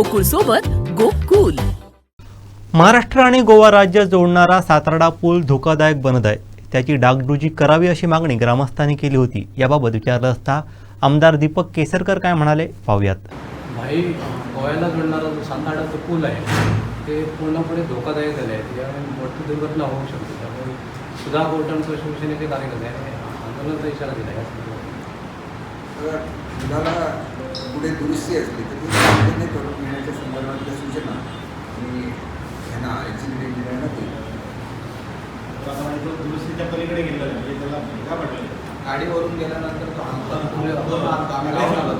गोकुळ सोबत गोकुल. महाराष्ट्र आणि गोवा राज्य जोडणारा सातारडा पूल धोकादायक बनत आहे त्याची डागडुजी करावी अशी मागणी ग्रामस्थांनी केली होती. याबाबत विचारलं असता आमदार दीपक केसरकर काय म्हणाले पाहूयात. भाई गोव्याला जोडणारा जो साताराचा पूल आहे ते पूर्णपणे धोकादायक झाले आहे त्यामुळे मोठी दुर्घटना होऊ शकते. त्यामुळे सुधा कोर्टांचं शिवसेनेचे कार्यकर्ते आहे आंदोलनाचा इशारा दिला आहे तर मुलाला पुढे दुरुस्ती असली तर ती तातडीने करून घेण्याच्या संदर्भातल्या सूचना. मी ह्यांना एक्झिक्युटिव्ह इंजिनियरना दिली दुरुस्तीच्या पलीकडे गेलेला आहे. म्हणजे त्याला भेगा पडलेला आहे. गाडीवरून गेल्यानंतर तो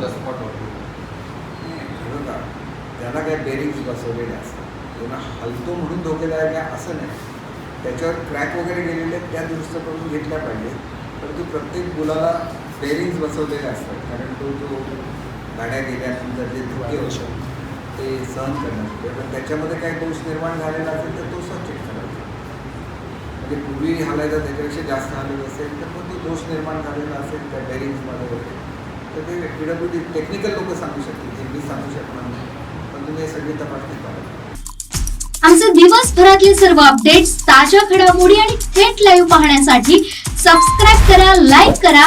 त्या स्पॉटवर बघा त्याला काय बेरिंग्स बसवलेले असतात तेव्हा हलतो म्हणून धोकेदायक आहे असं नाही. त्याच्यावर क्रॅक वगैरे गेलेले त्या दुरुस्त करून घेतल्या पाहिजे परंतु प्रत्येक मुलाला बेरिंग्स बसवलेले असतात. कारण तो जो गाड्या गेल्यानंतर जे धोके होतात ते सहन करण्यासाठी पण त्याच्यामध्ये काही दोष निर्माण झालेला असेल तर तो चेक करायचा म्हणजे पूर्वी हालायचा त्याच्यापेक्षा जास्त हालत असेल तर मग तो दोष निर्माण झालेला असेल त्या बेरिंग्समध्ये वगैरे. तर ते पी डब्ल्यू डी टेक्निकल लोक सांगू शकतील हे मी सांगू शकणार नाही. पण तुम्ही हे सगळी तपासणी करा. आमचे दिवसभरातले सर्व अपडेट्स ताज्या घडामोडी आणि थेट लाईव्ह पाहण्यासाठी सबस्क्राईब करा लाईक करा